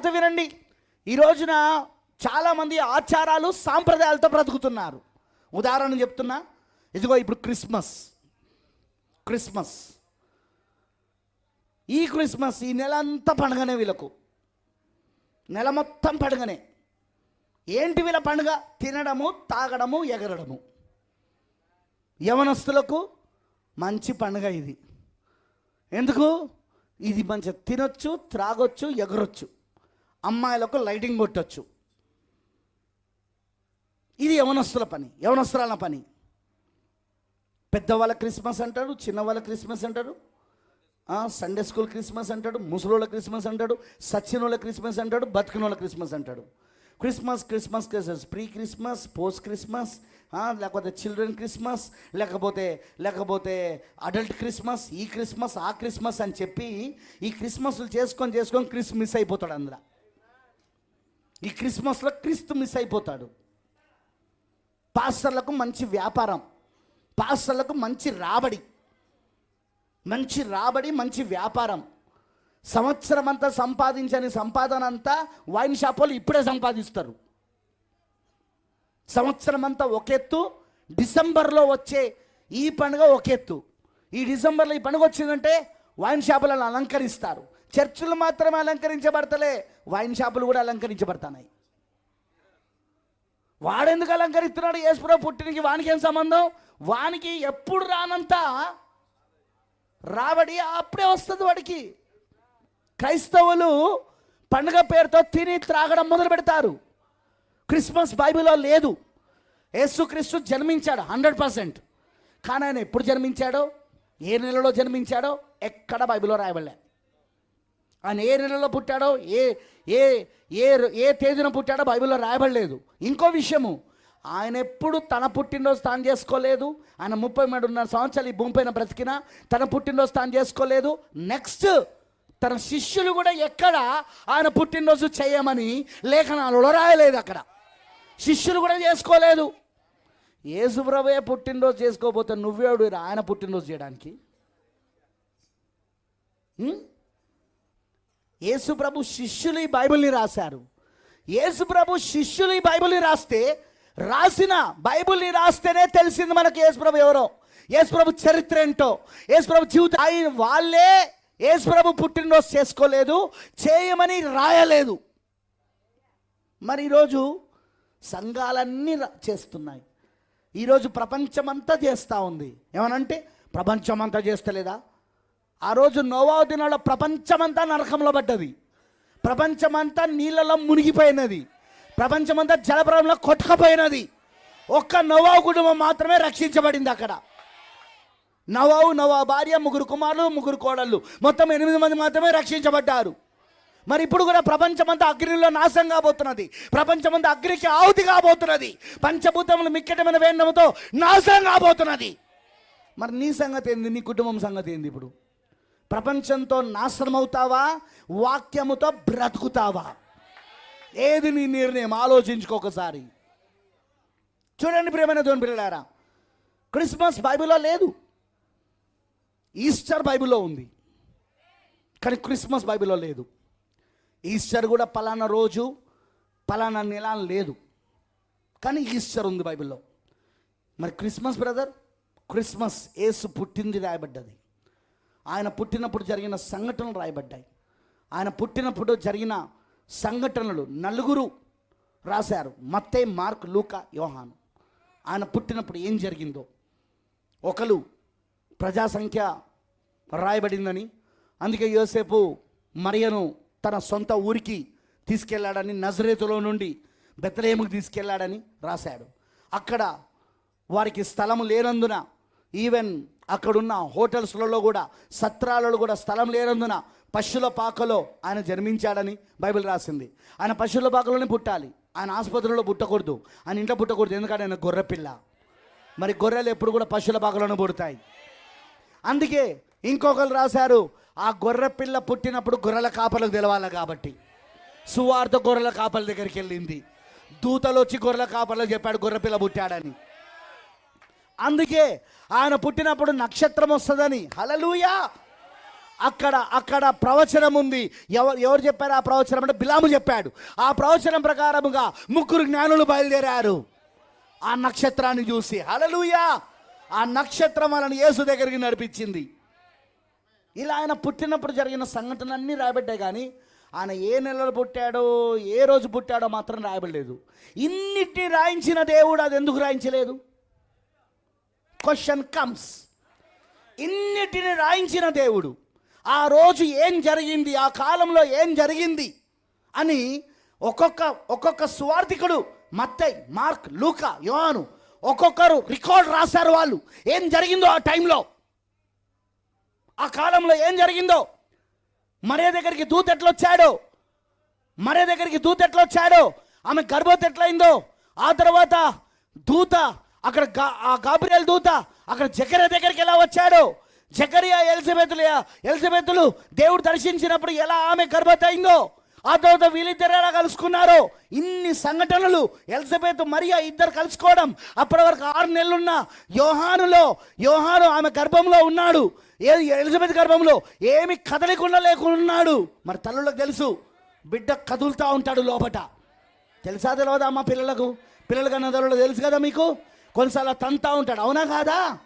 జాగ్రత్త వినండి. ఈ రోజున చాలామంది ఆచారాలు సాంప్రదాయాలతో బ్రతుకుతున్నారు. ఉదాహరణ చెప్తున్నా ఇదిగో ఇప్పుడు క్రిస్మస్. క్రిస్మస్. ఈ క్రిస్మస్ ఈ నెల అంతా పండుగనే వీళ్ళకు. నెల మొత్తం పండుగనే. ఏంటి వీళ్ళ పండుగ? తినడము తాగడము ఎగరడము. యవనస్తులకు మంచి పండుగ ఇది. ఎందుకు? ఇది మంచి తినొచ్చు త్రాగొచ్చు ఎగరొచ్చు. అమ్మాయిలకు లైటింగ్ కొట్టొచ్చు. ఇది యవనస్తుల పని యవనస్తురాల పని. పెద్దవాళ్ళ క్రిస్మస్ అంటాడు చిన్నవాళ్ళ క్రిస్మస్ అంటాడు సండే స్కూల్ క్రిస్మస్ అంటాడు ముసలోళ్ళ క్రిస్మస్ అంటాడు సచ్చినోళ్ళ క్రిస్మస్ అంటాడు బతికినోళ్ళ క్రిస్మస్ అంటాడు. Christmas Christmas Christmas pre Christmas post Christmas లేకపోతే చిల్డ్రన్ క్రిస్మస్ లేకపోతే లేకపోతే అడల్ట్ క్రిస్మస్ ఈ క్రిస్మస్ ఆ క్రిస్మస్ అని చెప్పి ఈ క్రిస్మస్లు చేసుకొని చేసుకొని క్రిస్ మిస్ అయిపోతాడు అందులో. ఈ క్రిస్మస్లో క్రీస్తు మిస్ అయిపోతాడు. పాస్టర్లకు మంచి వ్యాపారం పాస్టర్లకు మంచి రాబడి మంచి రాబడి మంచి వ్యాపారం. సంవత్సరం అంతా సంపాదించని సంపాదన అంతా వైన్ షాప్ వాళ్ళు ఇప్పుడే సంపాదిస్తారు. సంవత్సరం అంతా ఒక ఎత్తు డిసెంబర్లో వచ్చే ఈ పండుగ ఒక ఎత్తు ఈ డిసెంబర్లో ఈ పండుగ వచ్చిందంటే వైన్ షాపులను అలంకరిస్తారు. చర్చిలు మాత్రమే అలంకరించబడతలే వైన్ షాపులు కూడా అలంకరించబడుతున్నాయి వాడెందుకు అలంకరిస్తున్నాడు? యేసుప్రభు పుట్టినకి వానికి ఏం సంబంధం? వానికి ఎప్పుడు రానంత రాబడి అప్పుడే వస్తుంది వాడికి. క్రైస్తవులు పండుగ పేరుతో తిని త్రాగడం మొదలు పెడతారు. క్రిస్మస్ బైబిల్లో లేదు. యేసుక్రీస్తు జన్మించాడు హండ్రెడ్ పర్సెంట్. కానీ ఆయన ఎప్పుడు జన్మించాడో? ఏ నెలలో జన్మించాడో? ఎక్కడ బైబిల్లో రాయబడలేదు ఆయన ఏ నెలలో పుట్టాడో ఏ ఏ ఏ ఏ తేదీన పుట్టాడో బైబిల్లో రాయబడలేదు. ఇంకో విషయము ఆయన ఎప్పుడు తన పుట్టినరోజు తాను చేసుకోలేదు ఆయన ముప్పై మూడున్నర సంవత్సరాలు ఈ భూమిపైన బ్రతికినా తన పుట్టినరోజు తాను చేసుకోలేదు. నెక్స్ట్ తన శిష్యులు కూడా ఎక్కడ ఆయన పుట్టినరోజు చేయమని లేఖనాలలో రాయలేదు అక్కడ. శిష్యులు కూడా చేసుకోలేదు. యేసుప్రభే పుట్టినరోజు చేసుకోకపోతే నువ్వేడు ఆయన పుట్టినరోజు చేయడానికి. యేసు ప్రభు శిష్యులు ఈ బైబిల్ని రాశారు. యేసు ప్రభు శిష్యులు ఈ బైబిల్ని రాస్తే రాసిన బైబిల్ని రాస్తేనే తెలిసింది మనకు యేసుప్రభు ఎవరో. యేసుప్రభు చరిత్ర ఏంటో? యేసుప్రభు జీవితం ఆయన వాళ్ళే యేసు ప్రభు పుట్టినరోజు చేసుకోలేదు చేయమని రాయలేదు. మరి ఈరోజు సంఘాలన్నీ చేస్తున్నాయి. ఈరోజు ప్రపంచమంతా చేస్తూ ఉంది. ఏమనంటే ప్రపంచమంతా చేస్తలేదా? ఆ రోజు నోవా దినాల ప్రపంచమంతా నరకంలో పడ్డది. ప్రపంచమంతా నీళ్ళలో మునిగిపోయినది. ప్రపంచమంతా జలప్రలంలో కొట్టుకపోయినది. ఒక్క నోవా కుటుంబం మాత్రమే రక్షించబడింది అక్కడ. నవావు నవా భార్య ముగ్గురు కుమారులు ముగ్గురు కోడళ్ళు. మొత్తం ఎనిమిది మంది మాత్రమే రక్షించబడ్డారు. మరి ఇప్పుడు కూడా ప్రపంచమంతా అగ్నిలో నాశం కాబోతున్నది. ప్రపంచమంతా అగ్నికి ఆహుతి కాబోతున్నది. పంచభూతములు మిక్కటమైన వేండముతో నాశనం కాబోతున్నది. మరి నీ సంగతి ఏంది? నీ కుటుంబం సంగతి ఏంది ఇప్పుడు? ప్రపంచంతో నాశనం అవుతావా వాక్యముతో బ్రతుకుతావా? ఏది నీ నిర్ణయం? ఆలోచించుకోకసారి చూడండి ప్రియమైన దేవుని పిల్లలారా క్రిస్మస్ బైబిల్లో లేదు. ఈస్టర్ బైబిల్లో ఉంది. కానీ క్రిస్మస్ బైబిల్లో లేదు. ఈస్టర్ కూడా పలానా రోజు పలానా నెల లేదు. కానీ ఈస్టర్ ఉంది బైబిల్లో. మరి క్రిస్మస్ బ్రదర్ క్రిస్మస్ ఏసు పుట్టింది రాయబడ్డది. ఆయన పుట్టినప్పుడు జరిగిన సంఘటనలు రాయబడ్డాయి. ఆయన పుట్టినప్పుడు జరిగిన సంఘటనలు నలుగురు రాశారు. మత్తే మార్క్ లూకా యోహాను. ఆయన పుట్టినప్పుడు ఏం జరిగిందో ఒకరు ప్రజా సంఖ్య రాయబడిందని అందుకే యోసేపు మరియను తన సొంత ఊరికి తీసుకెళ్ళాడని నజరేతులో నుండి బెత్తలేముకి తీసుకెళ్ళాడని రాశాడు. అక్కడ వారికి స్థలము లేనందున ఈవెన్ అక్కడున్న హోటల్స్లలో కూడా సత్రాలలో కూడా స్థలం లేనందున పశువుల పాకలో ఆయన జన్మించాడని బైబిల్ రాసింది. ఆయన పశువుల పాకలోనే పుట్టాలి. ఆయన ఆసుపత్రిలో పుట్టకూడదు. ఆయన ఇంట్లో పుట్టకూడదు. ఎందుకంటే ఆయన గొర్రెపిల్ల మరి గొర్రెలు ఎప్పుడు కూడా పశువుల పాకలోనే పుడతాయి. అందుకే ఇంకొకరు రాశారు ఆ గొర్రె పిల్ల పుట్టినప్పుడు గొర్రెల కాపలకు తెలవాలి కాబట్టి. సువార్త గొర్రెల కాపల దగ్గరికి వెళ్ళింది. దూతలు వచ్చి గొర్రెల కాపలకు చెప్పాడు గొర్రె పిల్ల పుట్టాడని. అందుకే ఆయన పుట్టినప్పుడు నక్షత్రం వస్తుందని. హలలుయా అక్కడ అక్కడ ప్రవచనం ఉంది. ఎవరు ఎవరు చెప్పారు ఆ ప్రవచనం అంటే బిలాము చెప్పాడు. ఆ ప్రవచనం ప్రకారముగా ముగ్గురు జ్ఞానులు బయలుదేరారు. ఆ నక్షత్రాన్ని చూసి హలలుయా ఆ నక్షత్రం వాళ్ళని యేసు దగ్గరికి నడిపించింది. ఇలా ఆయన పుట్టినప్పుడు జరిగిన సంఘటనలన్నీ రాబట్టాయి కానీ ఆయన ఏ నెలలో పుట్టాడో ఏ రోజు పుట్టాడో మాత్రం రాయబడలేదు. ఇన్నిటిని రాయించిన దేవుడు అది ఎందుకు రాయించలేదు? క్వశ్చన్ కమ్స్ ఇన్నిటిని రాయించిన దేవుడు ఆ రోజు ఏం జరిగింది? ఆ కాలంలో ఏం జరిగింది? అని ఒక్కొక్క ఒక్కొక్క స్వార్థికుడు మత్తై మార్క్ లూకా యోను ఒక్కొక్కరు రికార్డ్ రాశారు వాళ్ళు. ఏం జరిగిందో ఆ టైంలో? ఆ కాలంలో ఏం జరిగిందో? మరే దగ్గరికి దూత ఎట్లొచ్చాడో? మరే దగ్గరికి దూత ఎట్లా వచ్చాడో ఆమె గర్భవతి ఎట్లయిందో? ఆ తర్వాత దూత అక్కడ గా- ఆ గాబ్రియల్ దూత అక్కడ జకర్య దగ్గరికి ఎలా వచ్చాడు? జకరియా ఎలిజబెతులు ఎలిజబెతులు దేవుడు దర్శించినప్పుడు ఎలా ఆమె గర్భతయిందో ఆ తర్వాత వీళ్ళిద్దరు ఎలా కలుసుకున్నారో? ఇన్ని సంఘటనలు ఎలిజబెత్ మరియా ఇద్దరు కలుసుకోవడం అప్పటి వరకు ఆరు నెలలున్న యోహానులో యోహాను ఆమె గర్భంలో ఉన్నాడు. ఏ ఎలిజబెత్ గర్భంలో ఏమి కదలికుండా లేకున్నాడు. మరి తల్లులకు తెలుసు బిడ్డ కదులుతూ ఉంటాడు లోపట. తెలుసా తెలియదా అమ్మ పిల్లలకు? పిల్లలకన్నా కన్నా తెలుసు కదా మీకు? కొన్నిసార్లు తంతా ఉంటాడు. అవునా కాదా?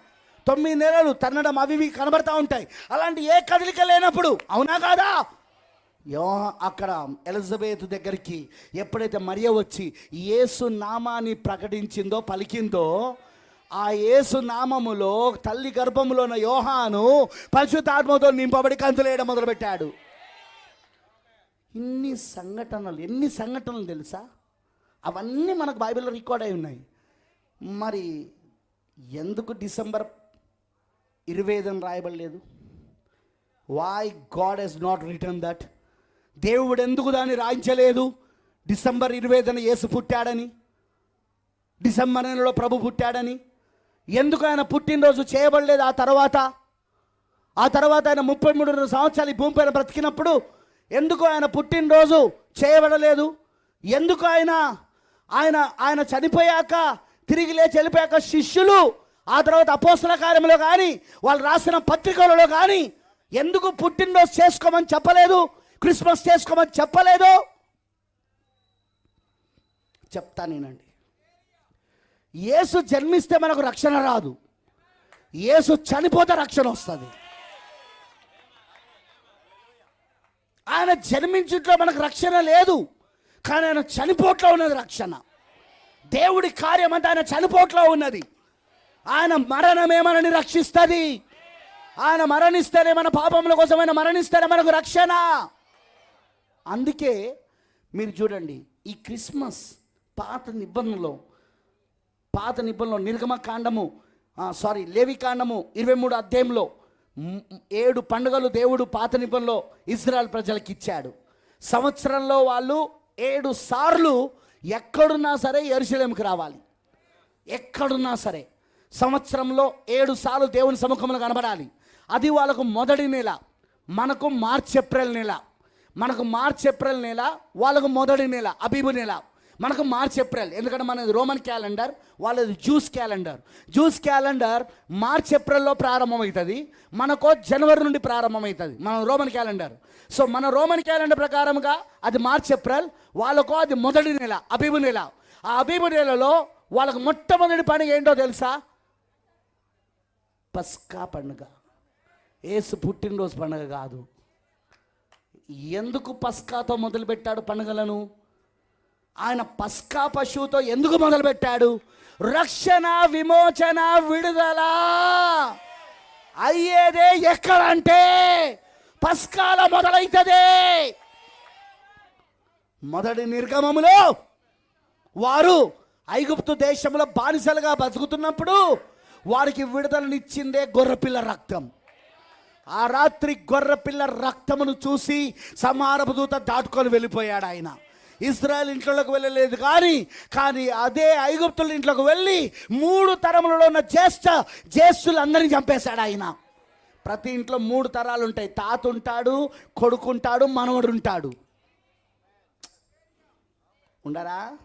తొమ్మిది నెలలు తన్నడం అవి ఇవి కనబడతా ఉంటాయి. అలాంటి ఏ కదలిక లేనప్పుడు అవునా కాదా? యో అక్కడ ఎలిజబెత్ దగ్గరికి ఎప్పుడైతే మరియ వచ్చి యేసు నామాన్ని ప్రకటించిందో పలికిందో ఆ యేసు నామములో తల్లి గర్భములో ఉన్న యోహాను పరిశుద్ధాత్మతో నింపబడి కంతులేయడం మొదలుపెట్టాడు. ఇన్ని సంఘటనలు ఎన్ని సంఘటనలు తెలుసా? అవన్నీ మనకు బైబిల్లో రికార్డ్ అయి ఉన్నాయి. మరి ఎందుకు డిసెంబర్ ఇరవై ఐదు రాయబడలేదు? Why God he's not return that దేవుడు ఎందుకు దాన్ని రాయించలేదు? డిసెంబర్ ఇరవై ఐదున యేసు పుట్టాడని? డిసెంబర్ నెలలో ప్రభు పుట్టాడని? ఎందుకు ఆయన పుట్టినరోజు చేయబడలేదు ఆ తర్వాత? ఆ తర్వాత ఆయన ముప్పై మూడు సంవత్సరాలు ఈ భూమిపైన బ్రతికినప్పుడు ఎందుకు ఆయన పుట్టినరోజు చేయబడలేదు? ఎందుకు ఆయన ఆయన ఆయన చనిపోయాక తిరిగి లేచి వెళ్ళిపోయాక శిష్యులు ఆ తర్వాత అపోసల కార్యంలో కానీ వాళ్ళు రాసిన పత్రికలలో కానీ ఎందుకు పుట్టినరోజు చేసుకోమని చెప్పలేదు క్రిస్మస్ చేసుకోమని చెప్పలేదు? చెప్తా నేనండి. యేసు జన్మిస్తే మనకు రక్షణ రాదు. యేసు చనిపోతే రక్షణ వస్తుంది. ఆయన జన్మించుట్లో మనకు రక్షణ లేదు. కానీ ఆయన చనిపోట్లో ఉన్నది రక్షణ. దేవుడి కార్యం అంటే ఆయన చనిపోట్లో ఉన్నది. ఆయన మరణమే మనని రక్షిస్తుంది. ఆయన మరణిస్తేనే మన పాపముల కోసం ఆయన మరణిస్తేనే మనకు రక్షణ. అందుకే మీరు చూడండి ఈ క్రిస్మస్ పాత నిబంధనలో పాత నిబంధనలో నిర్గమ కాండము సారీ లేవి కాండము ఇరవై మూడు అధ్యాయంలో ఏడు పండుగలు దేవుడు పాత నిబంధనలో ఇజ్రాయల్ ప్రజలకు ఇచ్చాడు. సంవత్సరంలో వాళ్ళు ఏడు సార్లు ఎక్కడున్నా సరే ఎరుసలేంకి రావాలి. ఎక్కడున్నా సరే సంవత్సరంలో ఏడు సార్లు దేవుని సముఖంలో కనబడాలి. అది వాళ్ళకు మొదటి నెల. మనకు మార్చ్ ఏప్రిల్ నెల. మనకు మార్చ్ ఏప్రిల్ నెల. వాళ్ళకు మొదటి నెల. అబీబు నెల. మనకు మార్చ్ ఏప్రిల్. ఎందుకంటే మనది రోమన్ క్యాలెండర్ వాళ్ళది Jews calendar. Jews calendar March ఏప్రిల్లో ప్రారంభమవుతుంది. మనకు జనవరి నుండి ప్రారంభమవుతుంది. మన రోమన్ క్యాలెండర్. సో మన రోమన్ క్యాలెండర్ ప్రకారంగా అది మార్చ్ ఏప్రిల్. వాళ్ళకు అది మొదటి నెల అబీబు నెల. ఆ అబీబు నెలలో వాళ్ళకు మొట్టమొదటి పండుగ ఏంటో తెలుసా? పస్కా పండుగ. ఏసు పుట్టినరోజు పండుగ కాదు. ఎందుకు పస్కాతో మొదలుపెట్టాడు పండుగలను? ఆయన పస్కా పశువుతో ఎందుకు మొదలుపెట్టాడు? రక్షణ విమోచన విడుదల అయ్యేదే ఎక్కడంటే పస్కాల మొదలైతదే. మొదటి నిర్గమములో వారు ఐగుప్తు దేశంలో బానిసలుగా బతుకుతున్నప్పుడు వారికి విడుదలనిచ్చిందే గొర్రెపిల్ల రక్తం. ఆ రాత్రి గొర్రెపిల్ల రక్తమును చూసి సమారపు దూత దాటుకొని వెళ్ళిపోయాడు ఆయన. ఇజ్రాయెల్ ఇంట్లోకి వెళ్ళలేదు కానీ కానీ అదే ఐగుప్తుల ఇంట్లోకి వెళ్ళి మూడు తరములలో ఉన్న జ్యేష్ఠ జ్యేష్ఠులందరినీ చంపేశాడు ఆయన. ప్రతి ఇంట్లో మూడు తరాలు ఉంటాయి. తాత ఉంటాడు కొడుకుంటాడు మనవడు ఉంటాడు. ఉండరా?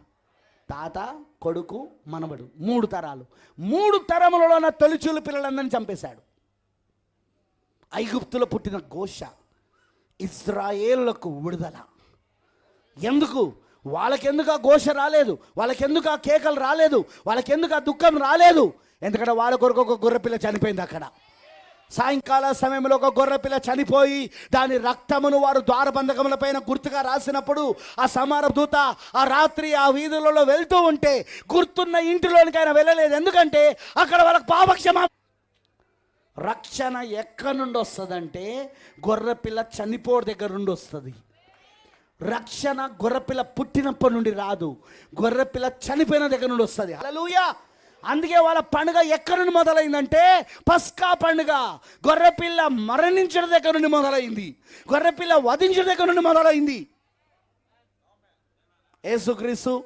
తాత కొడుకు మనవడు. మూడు తరాలు. మూడు తరములలో ఉన్న తొలిచూలు పిల్లలందరినీ చంపేశాడు. ఐగుప్తులో పుట్టిన ఘోష ఇస్రాయేలులకు విడుదల. ఎందుకు? వాళ్ళకెందుకు ఆ ఘోష రాలేదు? వాళ్ళకెందుకు ఆ కేకలు రాలేదు? వాళ్ళకెందుకు ఆ దుఃఖం రాలేదు? ఎందుకంటే వాళ్ళ కొరకు ఒక గొర్రెపిల్ల చనిపోయింది అక్కడ. సాయంకాల సమయంలో ఒక గొర్రెపిల్ల చనిపోయి దాని రక్తమును వారు ద్వారబంధకముల పైన గుర్తుగా రాసినప్పుడు ఆ సమార దూత ఆ రాత్రి ఆ వీధులలో వెళ్తూ ఉంటే గుర్తున్న ఇంటిలోనికి ఆయన వెళ్ళలేదు. ఎందుకంటే అక్కడ వాళ్ళకి పాపక్షమ రక్షణ ఎక్కడి నుండి వస్తుందంటే గొర్రెపిల్ల చనిపోడు దగ్గర నుండి వస్తుంది. రక్షణ గొర్రెపిల్ల పుట్టినప్పటి నుండి రాదు. గొర్రెపిల్ల చనిపోయిన దగ్గర నుండి వస్తుంది. హల్లెలూయా. అందుకే వాళ్ళ పండుగ ఎక్కడి నుండి మొదలైందంటే పస్కా పండుగ. గొర్రెపిల్ల మరణించిన దగ్గర నుండి మొదలైంది. గొర్రెపిల్ల వధించిన దగ్గర నుండి మొదలైంది. యేసుక్రీస్తు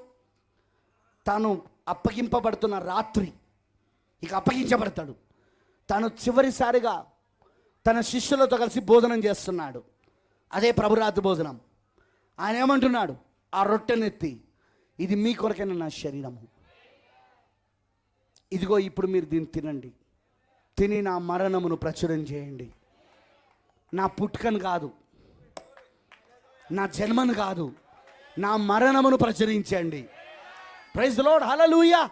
తాను అప్పగింపబడుతున్న రాత్రి ఇక అప్పగించబడతాడు. తాను చివరిసారిగా తన శిష్యులతో కలిసి భోజనం చేస్తున్నాడు. అదే ప్రభురాత్రి భోజనం. ఆయన ఏమంటున్నాడు? ఆ రొట్టెనెత్తి ఇది మీ కొరకైనా నా శరీరము. ఇదిగో ఇప్పుడు మీరు దీన్ని తినండి. తిని నా మరణమును ప్రచురం చేయండి. నా పుట్టుకను కాదు నా జన్మను కాదు నా మరణమును ప్రచురించండి. ప్రైజ్ లోడ్ హలలుయా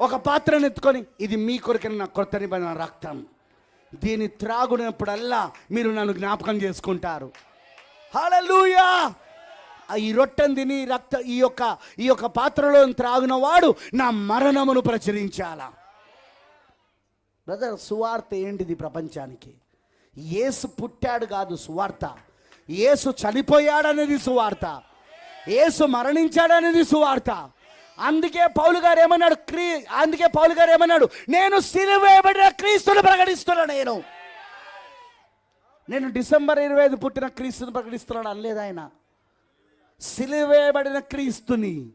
ఒక పాత్రను ఎత్తుకొని ఇది మీ కొరకైన నా కొత్త నిబంధన రక్తం. దీన్ని త్రాగునప్పుడల్లా మీరు నన్ను జ్ఞాపకం చేసుకుంటారు. హలలుయా ఈ రొట్టెను తిని రక్త ఈ యొక్క ఈ యొక్క పాత్రలో త్రాగిన వాడు నా మరణమును ప్రచురించాలా. బ్రదర్ సువార్త ఏంటిది ప్రపంచానికి? ఏసు పుట్టాడు కాదు సువార్త. ఏసు చనిపోయాడనేది సువార్త. ఏసు మరణించాడనేది సువార్త. అందుకే పౌలు గారు ఏమన్నాడు? క్రీ అందుకే పౌలు గారు ఏమన్నాడు? నేను సిలువేయబడిన క్రీస్తుని ప్రకటిస్తున్నా నేను. నేను డిసెంబర్ ఇరవై ఐదు పుట్టిన క్రీస్తుని ప్రకటిస్తున్నాడు అనలేదు ఆయన. సిలివేయబడిన క్రీస్తుని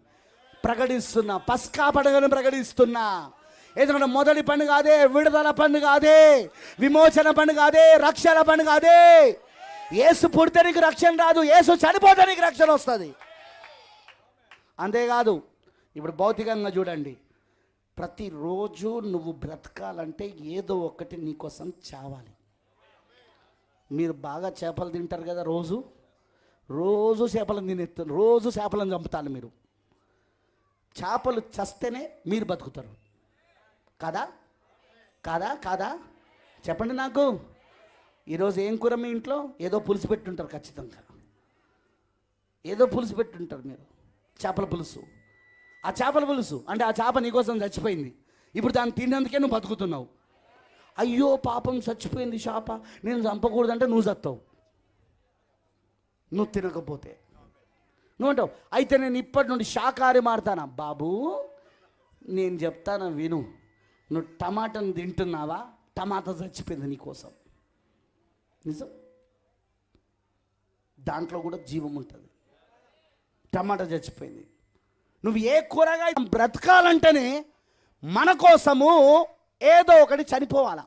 ప్రకటిస్తున్నా. పస్కా పండుగను ప్రకటిస్తున్నా. ఎందుకంటే మొదటి పండుగ అదే విడుదల పండుగ అదే విమోచన పండుగ అదే రక్షణ పండుగ అదే ఏసు పుడితేనికి రక్షణ రాదు ఏసు చనిపోతానికి రక్షణ వస్తుంది. అంతేకాదు ఇప్పుడు భౌతికంగా చూడండి. ప్రతిరోజు నువ్వు బ్రతకాలంటే ఏదో ఒకటి నీకోసం చావాలి. మీరు బాగా చేపలు తింటారు కదా రోజు. రోజు చేపలను తినేస్తారు రోజు చేపలను చంపుతారు మీరు. చేపలు చస్తేనే మీరు బతుకుతారు. కాదా? కాదా? కాదా? చెప్పండి నాకు. ఈరోజు ఏం కూర మీ ఇంట్లో? ఏదో పులుసు పెట్టుంటారు ఖచ్చితంగా. ఏదో పులుసు పెట్టుంటారు మీరు. చేపల పులుసు. ఆ చేపల పులుసు అంటే ఆ చేప నీకోసం చచ్చిపోయింది. ఇప్పుడు దాన్ని తిన్నందుకే నువ్వు బతుకుతున్నావు. అయ్యో పాపం చచ్చిపోయింది చేప. నేను చంపకూడదంటే నువ్వు చస్తావు. నువ్వు తినకపోతే నువ్వు అంటావు అయితే నేను ఇప్పటి నుండి శాకాహారి మారుతానా? బాబు నేను చెప్తాను విను. నువ్వు టమాటాను తింటున్నావా? టమాటా చచ్చిపోయింది నీకోసం. నిజం? దాంట్లో కూడా జీవం ఉంటుంది. టమాటా చచ్చిపోయింది. నువ్వు ఏ కూరగాయ బ్రతకాలంటేనే మన కోసము ఏదో ఒకటి చనిపోవాలా.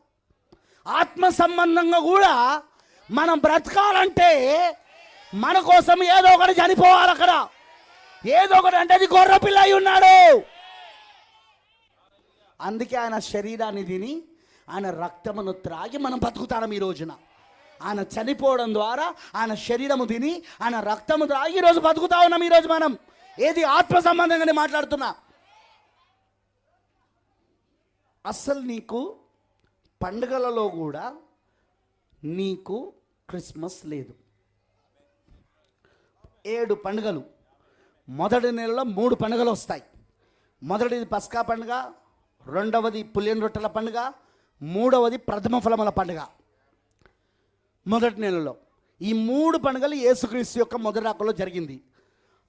ఆత్మ సంబంధంగా కూడా మనం బ్రతకాలంటే మన కోసం ఏదో ఒకటి చనిపోవాలి అక్కడ. ఏదో ఒకటి అంటే అది గొర్రె పిల్ల అయి ఉన్నాడు. అందుకే ఆయన శరీరాన్ని తిని ఆయన రక్తమును త్రాగి మనం బతుకుతాం ఈ రోజున. ఆయన చనిపోవడం ద్వారా ఆయన శరీరము తిని ఆయన రక్తము త్రాగి ఈరోజు బతుకుతా ఉన్నాం ఈరోజు మనం. ఏది ఆత్మ సంబంధంగానే మాట్లాడుతున్నా. అస్సలు నీకు పండుగలలో కూడా నీకు క్రిస్మస్ లేదు. ఏడు పండుగలు. మొదటి నెలలో మూడు పండుగలు వస్తాయి. మొదటిది పస్కా పండుగ రెండవది పులియన్ రొట్టెల పండుగ మూడవది ప్రథమ ఫలముల పండుగ. మొదటి నెలలో ఈ మూడు పండుగలు యేసుక్రీస్తు యొక్క మొదటి రాకలో జరిగింది.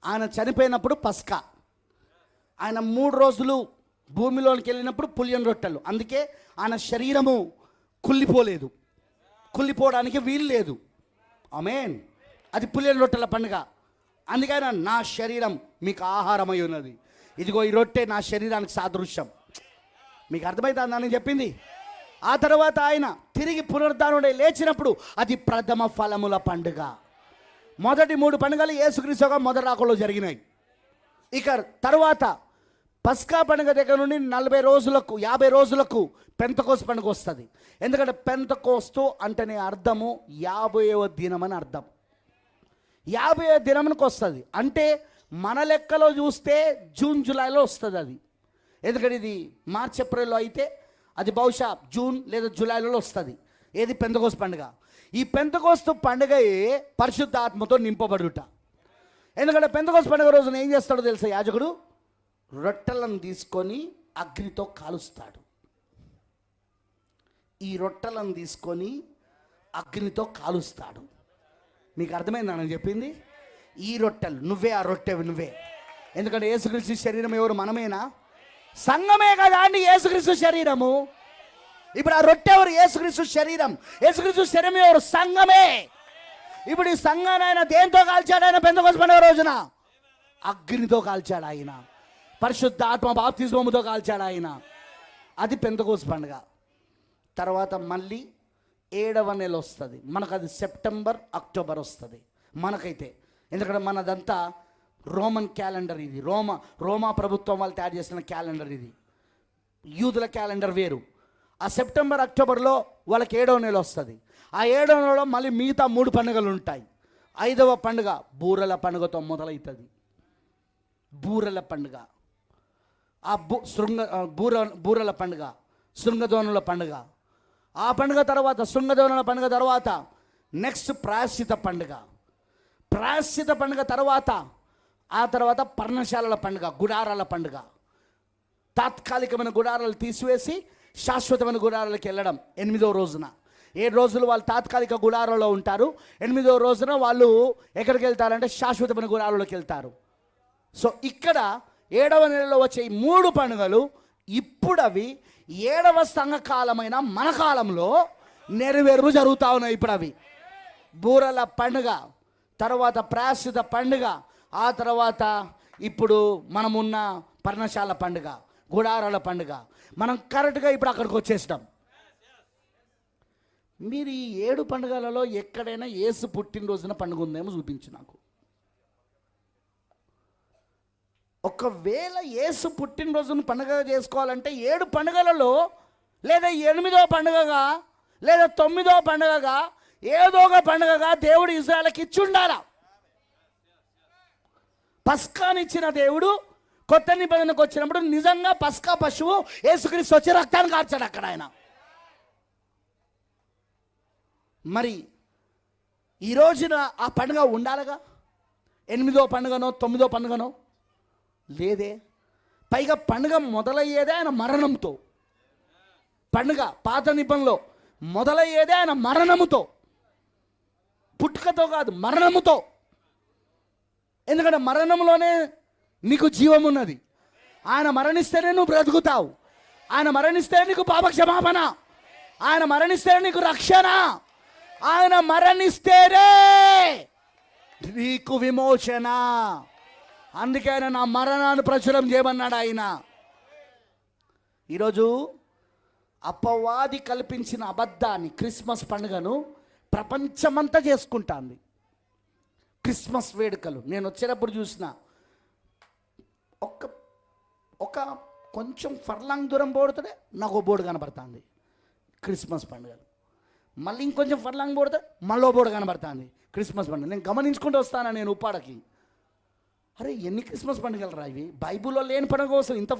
ఆయన చనిపోయినప్పుడు పస్కా. ఆయన మూడు రోజులు భూమిలోనికి వెళ్ళినప్పుడు పులియన్ రొట్టెలు. అందుకే ఆయన శరీరము కుళ్ళిపోలేదు. కుళ్ళిపోవడానికి వీలు లేదు. అమేన్ అది పులియన్ రొట్టెల పండుగ. అందుకని నా శరీరం మీకు ఆహారమై ఉన్నది. ఇదిగో ఈ రొట్టె నా శరీరానికి సాదృశ్యం. మీకు అర్థమవుతుందా నేను చెప్పింది? ఆ తర్వాత ఆయన తిరిగి పునరుద్ధానుడై లేచినప్పుడు అది ప్రథమ ఫలముల పండుగ. మొదటి మూడు పండుగలు ఏసుక్రీస్తుగా మొదటి రాకలో జరిగినాయి. ఇక తర్వాత పస్కా పండుగ దగ్గర నుండి నలభై రోజులకు యాభై రోజులకు పెంతకోస్ పండుగ వస్తుంది. ఎందుకంటే పెంతకోస్తు అంటేనే అర్థము యాభైవ దినం అని అర్థం. యాభై దినమునికి వస్తుంది. అంటే మన లెక్కలో చూస్తే జూన్ జూలైలో వస్తుంది అది. ఎందుకంటే ఇది మార్చ్ ఏప్రిల్లో అయితే అది బహుశా జూన్ లేదా జూలైలో వస్తుంది. ఏది? పెంతకోస్తు పండుగ. ఈ పెంతకోస్తు పండుగయే పరిశుద్ధ ఆత్మతో నింపబడుట. ఎందుకంటే పెంతకోస్తు పండుగ రోజున ఏం చేస్తాడో తెలుసా యాజకుడు? రొట్టెలను తీసుకొని అగ్నితో కాలుస్తాడు. ఈ రొట్టెలను తీసుకొని అగ్నితో కాలుస్తాడు. మీకు అర్థమైందా నేను చెప్పింది? ఈ రొట్టెలు నువ్వే ఆ రొట్టెవి నువ్వే. ఎందుకంటే యేసుక్రీస్తు శరీరం ఎవరు? మనమేనా? సంఘమే కదా అండి యేసుక్రీస్తు శరీరము. ఇప్పుడు ఆ రొట్టె ఎవరు? యేసుక్రీస్తు శరీరం. యేసుక్రీస్తు శరీరం ఎవరు? సంఘమే. ఇప్పుడు ఈ సంఘాన్ని ఆయన దేంతో కాల్చాడు? ఆయన పెందకోస పండుగ రోజున? అగ్నితో కాల్చాడు ఆయన. పరిశుద్ధ ఆత్మ బాప్తిస్మముతో కాల్చాడు ఆయన. అది పెంతకోస పండుగ. తర్వాత మళ్ళీ ఏడవ నెల వస్తుంది. మనకు అది సెప్టెంబర్ అక్టోబర్ వస్తుంది. మనకైతే. ఎందుకంటే మనదంతా రోమన్ క్యాలెండర్ ఇది. రోమ రోమా ప్రభుత్వం వాళ్ళు తయారు చేసిన క్యాలెండర్ ఇది. యూదుల క్యాలెండర్ వేరు. ఆ సెప్టెంబర్ అక్టోబర్లో వాళ్ళకి ఏడవ నెల వస్తుంది. ఆ ఏడవ నెలలో మళ్ళీ మిగతా మూడు పండుగలు ఉంటాయి. ఐదవ పండుగ బూరల పండుగతో మొదలవుతుంది బూరల పండుగ. ఆ బు శృంగ బూర బూరల పండుగ శృంగదోనుల పండుగ. ఆ పండుగ తర్వాత శృంగదోనుల పండుగ తర్వాత నెక్స్ట్ ప్రాయశ్చిత పండుగ. ప్రాయశ్చిత పండుగ తర్వాత ఆ తర్వాత పర్ణశాలల పండుగ గుడారాల పండుగ. తాత్కాలికమైన గుడారాలు తీసివేసి శాశ్వతమైన గుడారాలకు వెళ్ళడం ఎనిమిదో రోజున. ఏడు రోజులు వాళ్ళు తాత్కాలిక గుడారంలో ఉంటారు. ఎనిమిదో రోజున వాళ్ళు ఎక్కడికి వెళ్తారంటే శాశ్వతమైన గుడారంలోకి వెళ్తారు. సో ఇక్కడ ఏడవ నెలలో వచ్చే ఈ మూడు పండుగలు ఇప్పుడు అవి ఏడవ సంఘకాలమైన మన కాలంలో నెరవేరు జరుగుతూ ఉన్నాయి ఇప్పుడు అవి. బూరల పండుగ తర్వాత ప్రాశ్చిత పండుగ ఆ తర్వాత ఇప్పుడు మనమున్న పర్ణశాల పండుగ గుడారాల పండుగ. మనం కరెక్ట్గా ఇప్పుడు అక్కడికి వచ్చేసినాం. మీరు ఈ ఏడు పండుగలలో ఎక్కడైనా ఏసు పుట్టినరోజున పండుగ ఉందేమో చూపించు నాకు. ఒకవేళ యేసు పుట్టినరోజును పండుగ చేసుకోవాలంటే ఏడు పండుగలలో లేదా ఎనిమిదో పండుగగా లేదా తొమ్మిదో పండుగగా ఏదో ఒక పండుగగా దేవుడు ఇజ్రాయల్కి ఇచ్చి ఉండాలా పస్కానిచ్చిన దేవుడు కొత్త నిబంధనకు వచ్చినప్పుడు నిజంగా పస్కా పశువు యేసుక్రీస్తు వచ్చి రక్తాన్ని కార్చాడు అక్కడ ఆయన. మరి ఈ రోజున ఆ పండుగ ఉండాలిగా? ఎనిమిదో పండుగనో తొమ్మిదో పండుగనో? లేదే? పైగా పండుగ మొదలయ్యేదే ఆయన మరణంతో. పండుగ పాత నిబంధనలో మొదలయ్యేదే ఆయన మరణముతో. పుట్టుకతో కాదు మరణముతో. ఎందుకంటే మరణంలోనే నీకు జీవం ఉన్నది ఆయన మరణిస్తేనే నువ్వు బ్రతుకుతావు. ఆయన మరణిస్తే నీకు పాపక్షమాపణ. ఆయన మరణిస్తేనే నీకు రక్షణ. ఆయన మరణిస్తేనే నీకు విమోచన. అందుకే ఆయన నా మరణాన్ని ప్రచురం చేయమన్నాడు ఆయన. ఈరోజు అపవాది కల్పించిన అబద్ధాన్ని క్రిస్మస్ పండుగను ప్రపంచమంతా చేసుకుంటాంది. క్రిస్మస్ వేడుకలు. నేను వచ్చేటప్పుడు చూసిన ఒక్క ఒక కొంచెం ఫర్లాంగ్ దూరం పోడుతుంటే నాకు బోర్డు కనబడుతుంది క్రిస్మస్ పండుగలు. మళ్ళీ ఇంకొంచెం ఫర్లాంగ్ పోడితే మళ్ళీ బోర్డు కనబడుతుంది క్రిస్మస్ పండుగ. నేను గమనించుకుంటూ వస్తాను నేను ఉప్పాడకి? అరే ఎన్ని క్రిస్మస్ పండుగలు రా ఇవి? బైబిల్లో లేని పండుగ కోసం ఇంత